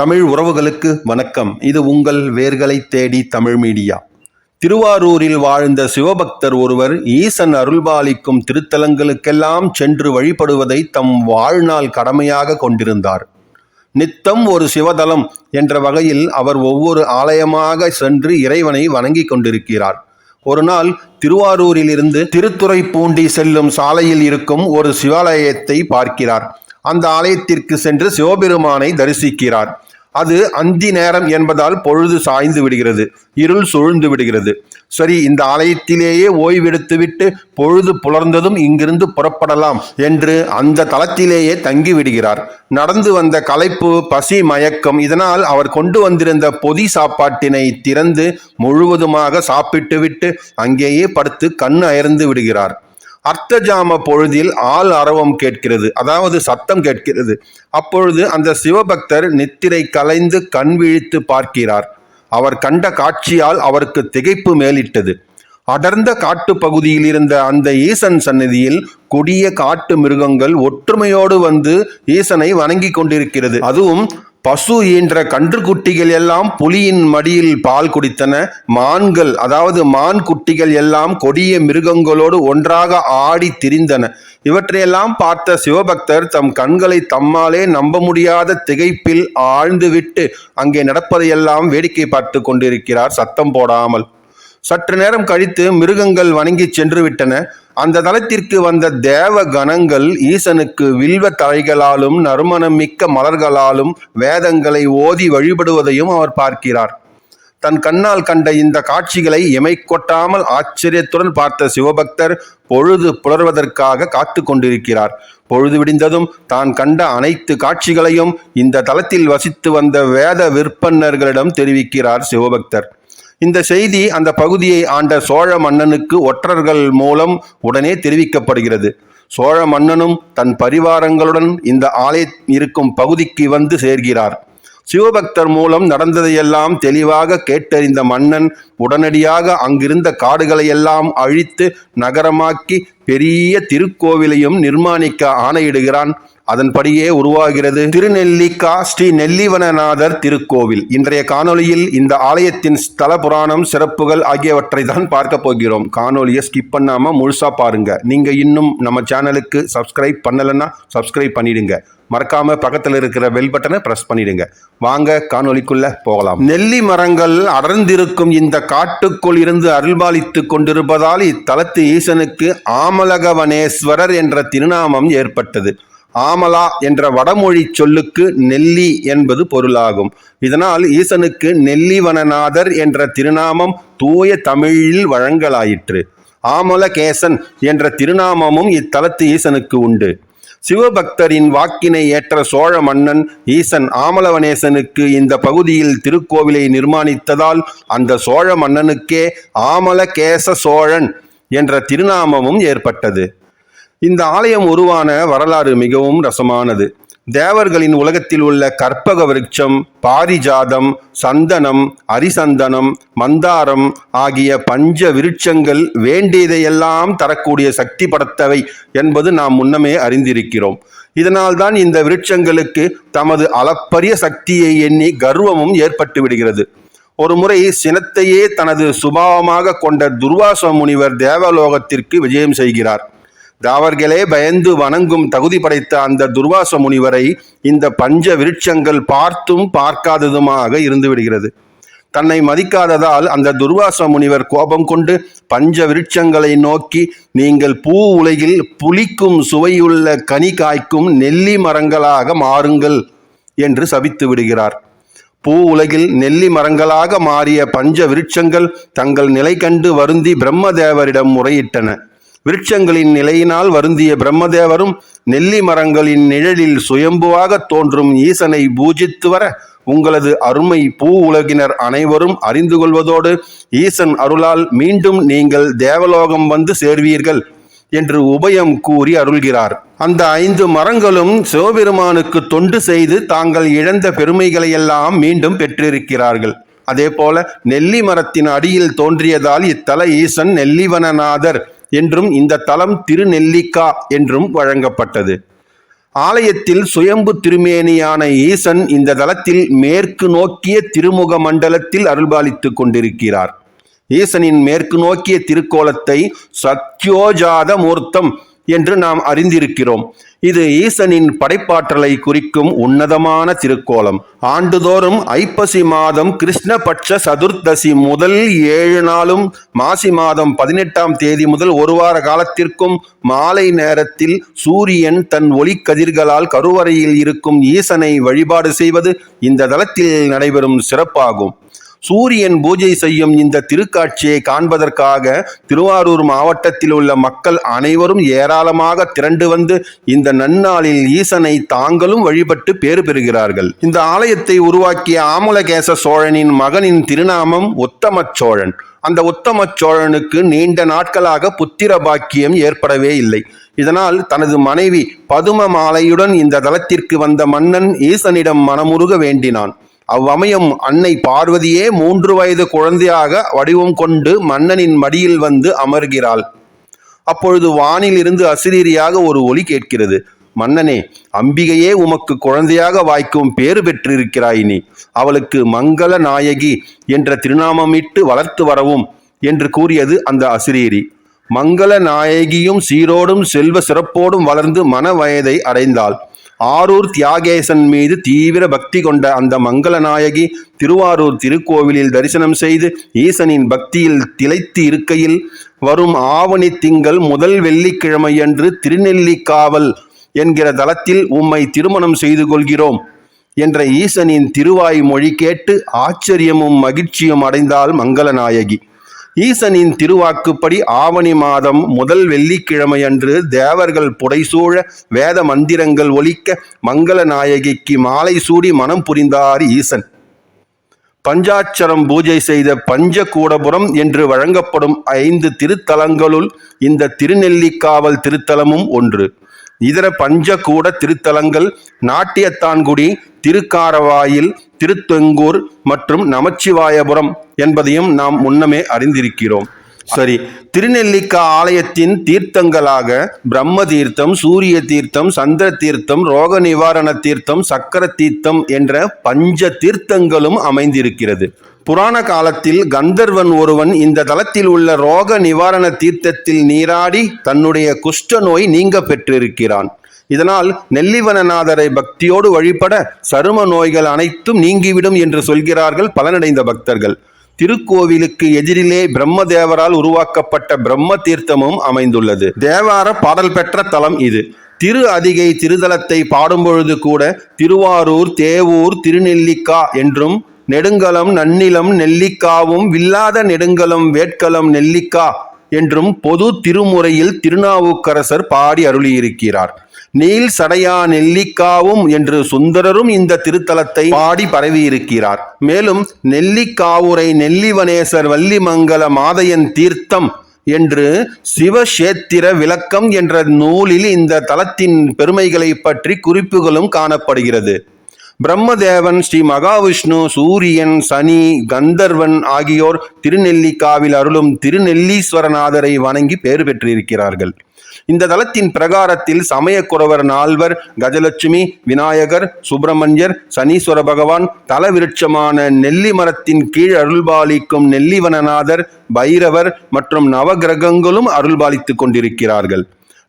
தமிழ் உறவுகளுக்கு வணக்கம். இது உங்கள் வேர்களை தேடி தமிழ் மீடியா. திருவாரூரில் வாழ்ந்த சிவபக்தர் ஒருவர் ஈசன் அருள்பாலிக்கும் திருத்தலங்களுக்கெல்லாம் சென்று வழிபடுவதை தம் வாழ்நாள் கடமையாக கொண்டிருந்தார். நித்தம் ஒரு சிவதலம் என்ற வகையில் அவர் ஒவ்வொரு ஆலயமாக சென்று இறைவனை வணங்கிக் கொண்டிருக்கிறார். ஒரு நாள் திருவாரூரிலிருந்து திருத்துறைப்பூண்டி செல்லும் சாலையில் இருக்கும் ஒரு சிவாலயத்தை பார்க்கிறார். அந்த ஆலயத்திற்கு சென்று சிவபெருமானை தரிசிக்கிறார். அது அந்தி நேரம் என்பதால் பொழுது சாய்ந்து விடுகிறது இருள் சுழ்ந்து விடுகிறது. சரி இந்த ஆலயத்திலேயே ஓய்வெடுத்துவிட்டு பொழுது புலர்ந்ததும் இங்கிருந்து புறப்படலாம் என்று அந்த தளத்திலேயே தங்கி விடுகிறார். நடந்து வந்த களைப்பு பசி மயக்கம் இதனால் அவர் கொண்டு வந்திருந்த பொதி சாப்பாட்டினை திறந்து முழுவதுமாக சாப்பிட்டுவிட்டு அங்கேயே படுத்து கண் அயர்ந்து விடுகிறார். அர்த்தஜாம பொழுதில் ஆள் அரவம் கேட்கிறது அதாவது சத்தம் கேட்கிறது. அப்பொழுது அந்த சிவபக்தர் நித்திரை கலைந்து கண் விழித்து பார்க்கிறார். அவர் கண்ட காட்சியால் அவருக்கு திகைப்பு மேலிட்டது. அடர்ந்த காட்டு பகுதியில் இருந்த அந்த ஈசன் சந்நிதியில் கொடிய காட்டு மிருகங்கள் ஒற்றுமையோடு வந்து ஈசனை வணங்கி கொண்டிருக்கிறது. அதுவும் பசு ஈன்ற கன்றுக்குட்டிகள் எல்லாம் புலியின் மடியில் பால் குடித்தன. மான்கள் அதாவது மான் குட்டிகள் எல்லாம் கொடிய மிருகங்களோடு ஒன்றாக ஆடி திரிந்தன. இவற்றையெல்லாம் பார்த்த சிவபக்தர் தம் கண்களை தம்மாலே நம்ப முடியாத திகைப்பில் ஆழ்ந்துவிட்டு அங்கே நடப்பதையெல்லாம் வேடிக்கை பார்த்து கொண்டிருக்கிறார். சத்தம் போடாமல் சற்று நேரம் கழித்து மிருகங்கள் வணங்கி சென்று விட்டன. அந்த தலத்திற்கு வந்த தேவ கணங்கள் ஈசனுக்கு வில்வ தலைகளாலும் நறுமணம் மிக்க மலர்களாலும் வேதங்களை ஓதி வழிபடுவதையும் அவர் பார்க்கிறார். தன் கண்ணால் கண்ட இந்த காட்சிகளை எமை கொட்டாமல் ஆச்சரியத்துடன் பார்த்த சிவபக்தர் பொழுது புலர்வதற்காக காத்து கொண்டிருக்கிறார். பொழுது விடிந்ததும் தான் கண்ட அனைத்து காட்சிகளையும் இந்த தலத்தில் வசித்து வந்த வேத விற்பன்னர்களிடம் தெரிவிக்கிறார் சிவபக்தர். இந்த செய்தி அந்த பகுதியை ஆண்ட சோழ மன்னனுக்கு ஒற்றர்கள் மூலம் உடனே தெரிவிக்கப்படுகிறது. சோழ மன்னனும் தன் பரிவாரங்களுடன் இந்த ஆலய இருக்கும் பகுதிக்கு வந்து சேர்கிறார். சிவபக்தர் மூலம் நடந்ததையெல்லாம் தெளிவாக கேட்டறிந்த மன்னன் உடனடியாக அங்கிருந்த காடுகளையெல்லாம் அழித்து நகரமாக்கி பெரிய திருக்கோவிலையும் நிர்மாணிக்க ஆணையிடுகிறான். அதன்படியே உருவாகிறது திருநெல்லிக்கா ஸ்ரீ நெல்லிவனநாதர் திருக்கோவில். இன்றைய காணொலியில் இந்த ஆலயத்தின் ஸ்தல புராணம் சிறப்புகள் ஆகியவற்றை தான் பார்க்க போகிறோம். காணொலியை ஸ்கிப் பண்ணாம முழுசா பாருங்க. நீங்க இன்னும் நம்ம சேனலுக்கு சப்ஸ்கிரைப் பண்ணலைன்னா சப்ஸ்கிரைப் பண்ணிடுங்க. மறக்காம பக்கத்தில் இருக்கிற பெல் பட்டனை பிரஸ் பண்ணிடுங்க. வாங்க காணொலிக்குள்ள போகலாம். நெல்லி மரங்கள் அடர்ந்திருக்கும் இந்த காட்டுக்குள் இருந்து அருள்பாலித்து கொண்டிருப்பதால் இத்தலத்து ஈசனுக்கு ஆமலகவனேஸ்வரர் என்ற திருநாமம் ஏற்பட்டது. ஆமலா என்ற வடமொழி சொல்லுக்கு நெல்லி என்பது பொருளாகும். இதனால் ஈசனுக்கு நெல்லிவனநாதர் என்ற திருநாமம் தூய தமிழில் வழங்கலாயிற்று. ஆமலகேசன் என்ற திருநாமமும் இத்தலத்து ஈசனுக்கு உண்டு. சிவபக்தரின் வாக்கினை ஏற்ற சோழ மன்னன் ஈசன் ஆமலவனேசனுக்கு இந்த பகுதியில் திருக்கோவிலை நிர்மாணித்ததால் அந்த சோழ மன்னனுக்கே ஆமலகேச சோழன் என்ற திருநாமமும் ஏற்பட்டது. இந்த ஆலயம் உருவான வரலாறு மிகவும் ரசமானது. தேவர்களின் உலகத்தில் உள்ள கற்பக விருட்சம் பாரிஜாதம் சந்தனம் அரிசந்தனம் மந்தாரம் ஆகிய பஞ்ச விருட்சங்கள் வேண்டியதையெல்லாம் தரக்கூடிய சக்தி படத்தவை என்பது நாம் முன்னமே அறிந்திருக்கிறோம். இதனால்தான் இந்த விருட்சங்களுக்கு தமது அளப்பரிய சக்தியை எண்ணி கர்வமும் ஏற்பட்டு விடுகிறது. ஒரு முறை சினத்தையே தனது சுபாவமாக கொண்ட துர்வாச முனிவர் தேவலோகத்திற்கு விஜயம் செய்கிறார். தாவர்களே பயந்து வணங்கும் தகுதி படைத்த அந்த துர்வாச முனிவரை இந்த பஞ்ச விருட்சங்கள் பார்த்தும் பார்க்காததுமாக இருந்து விடுகிறது. தன்னை மதிக்காததால் அந்த துர்வாச முனிவர் கோபம் கொண்டு பஞ்ச விருட்சங்களை நோக்கி நீங்கள் பூ உலகில் புளிக்கும் சுவையுள்ள கனி காய்க்கும் நெல்லி மரங்களாக மாறுங்கள் என்று சபித்து விடுகிறார். பூ உலகில் நெல்லி மரங்களாக மாறிய பஞ்ச விருட்சங்கள் தங்கள் நிலை கண்டு வருந்தி பிரம்மதேவரிடம் முறையிட்டன. விருட்சங்களின் நிலையினால் வருந்திய பிரம்மதேவரும் நெல்லி மரங்களின் நிழலில் சுயம்புவாக தோன்றும் ஈசனை பூஜித்து வர உங்களது அருமை பூ உலகினர் அனைவரும் அறிந்து கொள்வதோடு ஈசன் அருளால் மீண்டும் நீங்கள் தேவலோகம் வந்து சேர்வீர்கள் என்று உபயம் கூறி அருள்கிறார். அந்த ஐந்து மரங்களும் சிவபெருமானுக்கு தொண்டு செய்து தாங்கள் இழந்த பெருமைகளையெல்லாம் மீண்டும் பெற்றிருக்கிறார்கள். அதே போல நெல்லி மரத்தின் அடியில் தோன்றியதால் இத்தல ஈசன் நெல்லிவனநாதர் என்றும் இந்த தலம் திருநெல்லிக்கா என்றும் வழங்கப்பட்டது. ஆலயத்தில் சுயம்பு திருமேனியான ஈசன் இந்த தலத்தில் மேற்கு நோக்கிய திருமுக மண்டலத்தில் அருள்பாலித்து கொண்டிருக்கிறார். ஈசனின் மேற்கு நோக்கிய திருக்கோலத்தை சத்யோஜாத மூர்த்தம் என்று நாம் அறிந்திருக்கிறோம். இது ஈசனின் படைப்பாற்றலை குறிக்கும் உன்னதமான திருக்கோலம். ஆண்டுதோறும் ஐப்பசி மாதம் கிருஷ்ணபட்ச சதுர்த்தசி முதல் ஏழு நாளும் மாசி மாதம் பதினெட்டாம் தேதி முதல் ஒரு வார காலத்திற்கும் மாலை நேரத்தில் சூரியன் தன் ஒளிக்கதிர்களால் கருவறையில் இருக்கும் ஈசனை வழிபாடு செய்வது இந்த தளத்தில் நடைபெறும் சிறப்பாகும். சூரியன் பூஜை செய்யும் இந்த திருக்காட்சியை காண்பதற்காக திருவாரூர் மாவட்டத்தில் உள்ள மக்கள் அனைவரும் ஏராளமாக திரண்டு வந்து இந்த நன்னாளில் ஈசனை தாங்களும் வழிபட்டு பேறு பெறுகிறார்கள். இந்த ஆலயத்தை உருவாக்கிய ஆமலகேச சோழனின் மகனின் திருநாமம் உத்தம சோழன். அந்த உத்தம சோழனுக்கு நீண்ட நாட்களாக புத்திர பாக்கியம் ஏற்படவே இல்லை. இதனால் தனது மனைவி பதும மாலையுடன் இந்த தலத்திற்கு வந்த மன்னன் ஈசனிடம் மனமுருக வேண்டினான். அவ்வமயம் அன்னை பார்வதியே மூன்று வயது குழந்தையாக வடிவம் கொண்டு மன்னனின் மடியில் வந்து அமர்கிறாள். அப்பொழுது வானில் இருந்து அசிரீரியாக ஒரு ஒலி கேட்கிறது. மன்னனே அம்பிகையே உமக்கு குழந்தையாக வாய்க்கும் பேறு பெற்றிருக்கிறாய் நீ. அவளுக்கு மங்கள நாயகி என்ற திருநாமமிட்டு வளர்த்து வரவும் என்று கூறியது அந்த அசிரீரி. மங்கள நாயகியும் சீரோடும் செல்வ சிறப்போடும் வளர்ந்து மன வயதை அடைந்தாள். ஆரூர் தியாகேசன் மீது தீவிர பக்தி கொண்ட அந்த மங்களநாயகி திருவாரூர் திருக்கோவிலில் தரிசனம் செய்து ஈசனின் பக்தியில் திளைத்து இருக்கையில் வரும் ஆவணி திங்கள் முதல் வெள்ளிக்கிழமையன்று திருநெல்லிக்காவல் என்கிற தளத்தில் உம்மை திருமணம் செய்து கொள்கிறோம் என்ற ஈசனின் திருவாய் மொழி கேட்டு ஆச்சரியமும் மகிழ்ச்சியும் அடைந்தாள் மங்களநாயகி ஈசனின் திருவாக்குப்படி ஆவணி மாதம் முதல் வெள்ளிக்கிழமையன்று தேவர்கள் புடைசூழ வேத மந்திரங்கள் ஒலிக்க மங்கள நாயகிக்கு மாலை சூடி மனம் புரிந்தார் ஈசன். பஞ்சாட்சரம் பூஜை செய்த பஞ்சகூடபுரம் என்று வழங்கப்படும் ஐந்து திருத்தலங்களுள் இந்த திருநெல்லிக்காவல் திருத்தலமும் ஒன்று. இதர பஞ்சகூட திருத்தலங்கள் நாட்டியத்தான்குடி திருக்காரவாயில் திருத்தெங்கூர் மற்றும் நமச்சிவாயபுரம் என்பதையும் நாம் முன்னமே அறிந்திருக்கிறோம். சரி திருநெல்லிக்கா ஆலயத்தின் தீர்த்தங்களாக பிரம்ம தீர்த்தம் சூரிய தீர்த்தம் சந்திர தீர்த்தம் ரோக நிவாரண தீர்த்தம் சக்கர தீர்த்தம் என்ற பஞ்ச தீர்த்தங்களும் அமைந்திருக்கிறது. புராண காலத்தில் கந்தர்வன் ஒருவன் இந்த தலத்தில் உள்ள ரோக நிவாரண தீர்த்தத்தில் நீராடி தன்னுடைய குஷ்ட நோய் நீங்க பெற்றிருக்கிறான். இதனால் நெல்லிவனநாதரை பக்தியோடு வழிபட சரும நோய்கள் அனைத்தும் நீங்கிவிடும் என்று சொல்கிறார்கள் பலனடைந்த பக்தர்கள். திருக்கோவிலுக்கு எதிரிலே பிரம்மதேவரால் உருவாக்கப்பட்ட பிரம்ம தீர்த்தமும் அமைந்துள்ளது. தேவார பாடல் பெற்ற தலம் இது. திரு அதிகை திருதலத்தை பாடும்பொழுது கூட திருவாரூர் தேவூர் திருநெல்லிக்கா என்றும் நெடுங்கலம் நன்னிலம் நெல்லிக்காவும் வில்லாத நெடுங்கலம் வேட்கலம் நெல்லிக்கா என்றும் பொது திருமுறையில் திருநாவுக்கரசர் பாடி அருளியிருக்கிறார். நீல் சடையா நெல்லிக்காவும் என்று சுந்தரரும் இந்த திருத்தலத்தை பாடி பரவியிருக்கிறார். மேலும் நெல்லிக்காவுரை நெல்லிவனேசர் வள்ளிமங்கல மாதையன் தீர்த்தம் என்று சிவஷேத்திர விளக்கம் என்ற நூலில் இந்த தலத்தின் பெருமைகளை பற்றி குறிப்புகளும் காணப்படுகிறது. பிரம்மதேவன் ஸ்ரீ மகாவிஷ்ணு சூரியன் சனி கந்தர்வன் ஆகியோர் திருநெல்லிக்காவில் அருளும் திருநெல்லீஸ்வரநாதரை வணங்கி பேறு பெற்றிருக்கிறார்கள். இந்த தலத்தின் பிரகாரத்தில் சமயக்குறவர் நால்வர் கஜலட்சுமி விநாயகர் சுப்பிரமணியர் சனீஸ்வர பகவான் தலவிருட்சமான நெல்லி மரத்தின் கீழ் அருள்பாலிக்கும் நெல்லிவனநாதர் பைரவர் மற்றும் நவகிரகங்களும் அருள்பாலித்துக் கொண்டிருக்கிறார்கள்.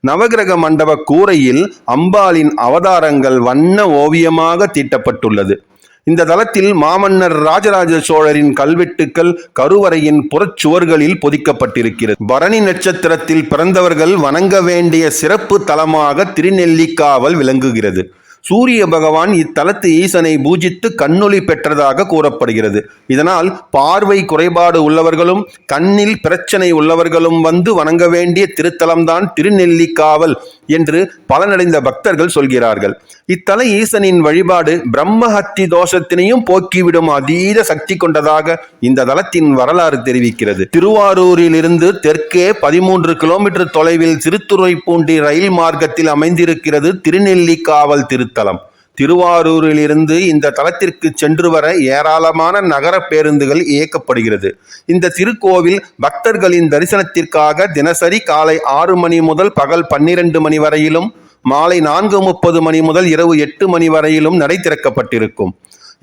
நவகிரக மண்டப கூரையில் அம்பாளின் அவதாரங்கள் வண்ண ஓவியமாக தீட்டப்பட்டுள்ளது. இந்த தலத்தில் மாமன்னர் ராஜராஜ சோழரின் கல்வெட்டுக்கள் கருவறையின் புறச்சுவர்களில் பொதிக்கப்பட்டிருக்கிறது. பரணி நட்சத்திரத்தில் பிறந்தவர்கள் வணங்க வேண்டிய சிறப்பு தலமாக திருநெல்லிக்காவல் விளங்குகிறது. சூரிய பகவான் இத்தலத்து ஈசனை பூஜித்து கண்ணொளி பெற்றதாக கூறப்படுகிறது. இதனால் பார்வை குறைபாடு உள்ளவர்களும் கண்ணில் பிரச்சனை உள்ளவர்களும் வந்து வணங்க வேண்டிய திருத்தலம்தான் திருநெல்லிக்காவல். என்று பலனடைந்த பக்தர்கள் சொல்கிறார்கள். இத்தல ஈசனின் வழிபாடு பிரம்மஹத்தி தோஷத்தினையும் போக்கிவிடும் அதீத சக்தி கொண்டதாக இந்த தலத்தின் வரலாறு தெரிவிக்கிறது. திருவாரூரில் இருந்து தெற்கே பதிமூன்று கிலோமீட்டர் தொலைவில் திருத்துறைப்பூண்டி ரயில் மார்க்கத்தில் அமைந்திருக்கிறது திருநெல்லிக்காவல் திருத்தலம். திருவாரூரிலிருந்து இந்த தலத்திற்கு சென்று வர ஏராளமான நகர பேருந்துகள் இயக்கப்படுகிறது. இந்த திருக்கோவில் பக்தர்களின் தரிசனத்திற்காக தினசரி காலை ஆறு மணி முதல் பகல் பன்னிரண்டு மணி வரையிலும் மாலை நான்கு முப்பது மணி முதல் இரவு எட்டு மணி வரையிலும் நடை திறக்கப்பட்டிருக்கும்.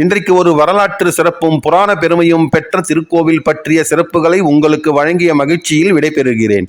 இன்றைக்கு ஒரு வரலாற்று சிறப்பும் புராண பெருமையும் பெற்ற திருக்கோவில் பற்றிய சிறப்புகளை உங்களுக்கு வழங்கிய மகிழ்ச்சியில் விடைபெறுகிறேன்.